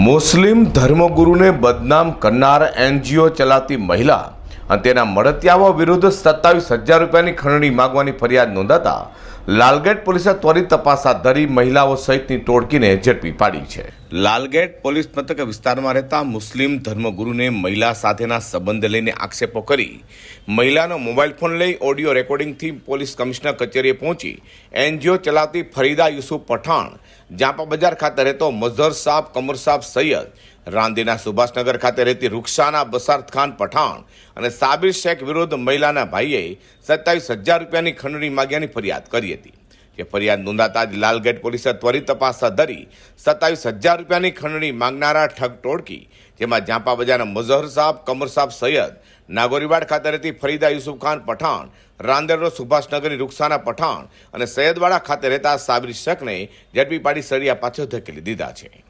મુસ્લિમ ધર્મગુરુને બદનામ કરનાર એનજીઓ ચલાવતી મહિલા અને તેના મળતિયાઓ વિરુદ્ધ સત્તાવીસ હજાર રૂપિયાની ખંડણી માગવાની ફરિયાદ નોંધાતા લાલગેટ પોલીસે ત્વરિત તપાસ હાથ ધરી મહિલાઓ સહિતની ટોળકીને ઝડપી પાડી છે. લાલગેટ પોલીસ મથક વિસ્તારમાં રહેતા મુસ્લિમ ધર્મગુરુને મહિલા સાથેના સંબંધ લઈને આક્ષેપો કરી મહિલાનો મોબાઈલ ફોન લઈ ઓડિયો રેકોર્ડિંગથી પોલીસ કમિશનર કચેરીએ પહોંચી એનજીઓ ચલાવતી ફરીદા યુસુફ પઠાણ, જાપા બજાર ખાતે રહેતો મઝહર સાબ, કમર સાબ સૈયદ રાંદેના સુભાષનગર ખાતે રહેતી રૂક્ષાના બસારત ખાન પઠાણ અને સાબિર શેખ વિરુદ્ધ મહિલાના ભાઈએ સત્તાવીસ હજાર રૂપિયાની ખંડણી માગ્યાની ફરિયાદ કરી હતી. જે ફરિયાદ નોંધાતા જ લાલગેટ પોલીસે ત્વરિત તપાસ હાથ ધરી સત્તાવીસ હજાર રૂપિયાની ખંડણી માંગનારા ઠગ ટોળકી, જેમાં જાંપા બજારના મઝહર સાહેબ, કમર સાહેબ સૈયદ, નાગોરીવાડ ખાતે રહેતી ફરીદા યુસુફ ખાન પઠાણ, રાંદેરો સુભાષનગરની રૂક્ષાના પઠાણ અને સૈયદવાડા ખાતે રહેતા સાબિર શેખને ઝડપી પાડી સળિયા પાછળ ધકેલી દીધા છે.